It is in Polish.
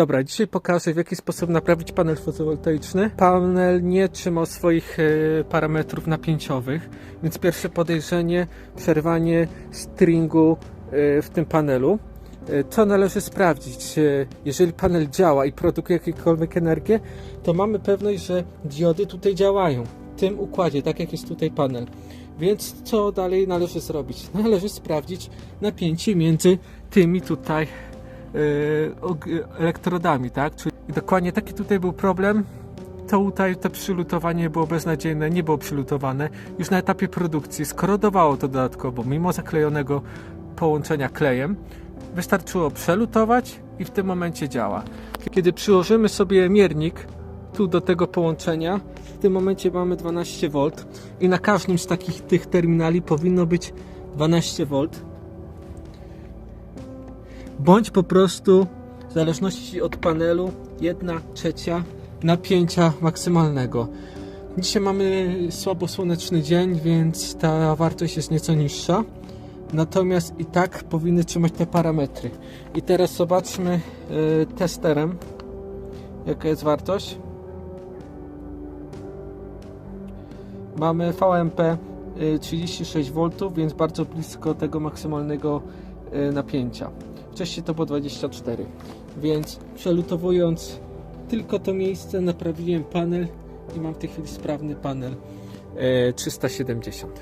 Dobra, dzisiaj pokażę w jaki sposób naprawić panel fotowoltaiczny. Panel nie trzymał swoich e, parametrów napięciowych, więc pierwsze podejrzenie przerwanie stringu e, w tym panelu. E, Co należy sprawdzić? Jeżeli panel działa i produkuje jakąkolwiek energię, to mamy pewność, że diody tutaj działają w tym układzie, tak jak jest tutaj panel. Więc co dalej należy zrobić? Należy sprawdzić napięcie między tymi tutaj elektrodami, tak? Czyli dokładnie taki tutaj był problem. To tutaj to przylutowanie było beznadziejne, nie było przylutowane. Już na etapie produkcji skorodowało to dodatkowo, mimo zaklejonego połączenia klejem. Wystarczyło przelutować i w tym momencie działa. Kiedy przyłożymy sobie miernik tu do tego połączenia, w tym momencie mamy 12 V i na każdym z takich tych terminali powinno być 12 V bądź po prostu w zależności od panelu 1 trzecia napięcia maksymalnego. Dzisiaj mamy słabo słoneczny dzień, więc ta wartość jest nieco niższa. Natomiast i tak powinny trzymać te parametry. I teraz zobaczmy y, testerem, jaka jest wartość. Mamy VMP y, 36V, więc bardzo blisko tego maksymalnego y, napięcia. Wcześniej to było 24, więc przelutowując tylko to miejsce naprawiłem panel i mam w tej chwili sprawny panel e, 370.